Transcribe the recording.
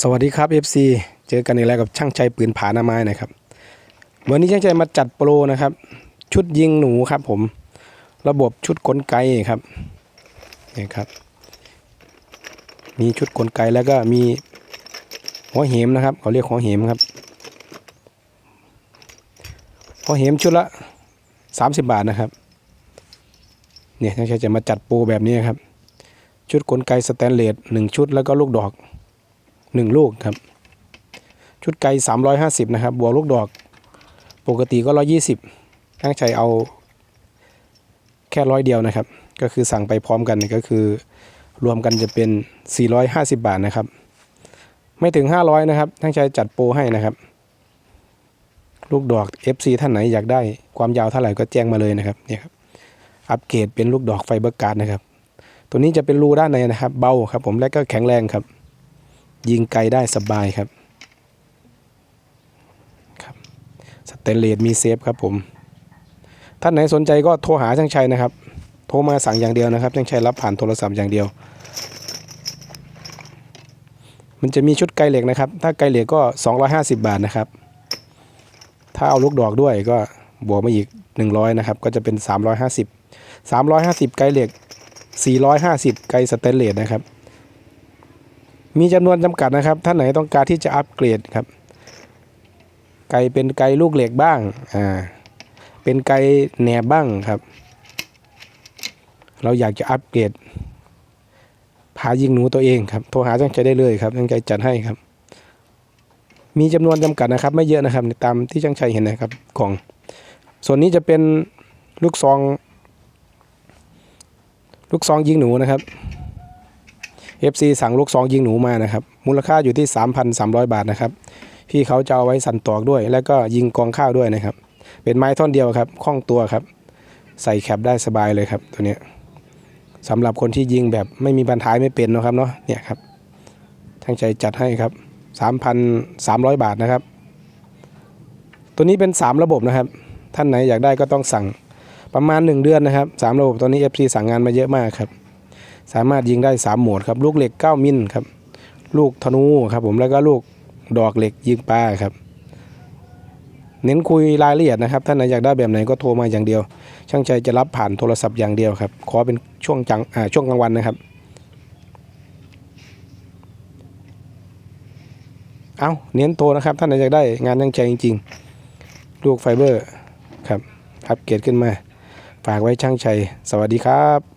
สวัสดีครับ FC เจอกันอีกแล้วกับช่างใจปืนผาหน้าไม้นะครับ วันนี้ช่างใจมาจัดโปรนะครับ ชุดยิงหนูครับผม ระบบชุดกลไกครับนี่ครับ มีชุดกลไกแล้วก็มีหัวเหมนะครับเขาเรียกหัวเหมครับหัวเหมชุดละ 30 บาทนะครับเนี่ยช่างใจจะมาจัดโปรแบบนี้ครับ ชุดกลไกสแตนเลสหนึ่งชุดแล้วก็ลูกดอก หนึ่งลูกครับ ชุดไกสามร้อยห้าสิบนะครับ บวกลูกดอก ปกติก็ร้อยี่สิบตั้งใจเอาแค่ร้อยเดียวนะครับ ก็คือสั่งไปพร้อมกันก็คือ รวมกันจะเป็น 450 บาทนะครับ ไม่ถึง 500 นะครับตั้งใจจัดโปรให้นะครับ ลูกดอก FC ท่านไหนอยากได้ความยาวเท่าไหร่ก็แจ้งมาเลยนะครับเนี่ยครับอัปเกรดเป็นลูกดอกไฟเบอร์การ์ดนะครับ ตัวนี้จะเป็นรูด้านในนะครับ เบาครับผมและก็แข็งแรงครับ ยิงไกลได้สบายครับครับสเตนเลสมีเซฟครับผมท่านไหนสนใจก็โทรหาช่างชัยนะครับ โทรมาสั่งอย่างเดียวนะครับช่างชัยรับผ่านโทรศัพท์อย่างเดียว มันจะมีชุดไกลเหล็กนะครับ ถ้าไกลเหล็กก็ 250 บาทนะครับ ถ้าเอาลูกดอกด้วยก็บวกมาอีก 100 นะครับ ก็จะเป็น 350 350 ไกลเหล็ก 450 ไกลสเตนเลสนะครับ มีจำนวนจำกัดนะครับ ท่านไหนต้องการที่จะอัปเกรดครับ ไกลเป็นไกลลูกเหล็กบ้าง อ่า เป็นไกลแหนบบ้างครับ เราอยากจะอัปเกรดพายิงหนูตัวเองครับโทรหาช่างใจได้เลยครับช่างใจจัดให้ครับ มีจำนวนจำกัดนะครับ ไม่เยอะนะครับ ตามที่ช่างชัยเห็นนะครับของ ส่วนนี้จะเป็นลูกซอง ลูกซองยิงหนูนะครับ FC สั่งลูกซองยิงหนูมานะครับ มูลค่าอยู่ที่ 3,300 บาทนะครับ พี่เขาจะเอาไว้สั่นตอกด้วย แล้วก็ยิงกองข้าวด้วยนะครับ เป็นไม้ท่อนเดียวครับคล่องตัวครับ ใส่แคปได้สบายเลยครับ ตัวเนี้ยสำหรับคนที่ยิงแบบไม่มีบันท้ายไม่เป็นนะครับเนาะเนี่ยครับทั้งใจจัดให้ครับ 3,300 บาทนะครับ ตัวนี้เป็น 3 ระบบนะครับ ท่านไหนอยากได้ก็ต้องสั่งประมาณ 1 เดือนนะครับ 3 ระบบตัวนี้ FC สั่งงานมาเยอะมากครับ สามารถยิงได้ 3 โหมดครับ ลูกเหล็ก 9 มิลครับ ลูกธนูครับผมแล้วก็ลูกดอกเหล็กยิงปลาครับ เน้นคุยรายละเอียดนะครับ ท่านไหนอยากได้แบบไหนก็โทรมาอย่างเดียว ช่างใจจะรับผ่านโทรศัพท์อย่างเดียวครับ ขอเป็นช่วงจังช่วงกลางวันนะครับ เอาเน้นโทรนะครับ ท่านไหนอยากได้งานตั้งใจจริง ๆ ลูกไฟเบอร์ครับอัปเกรดขึ้นมา ฝากไว้ช่างชัยสวัสดีครับ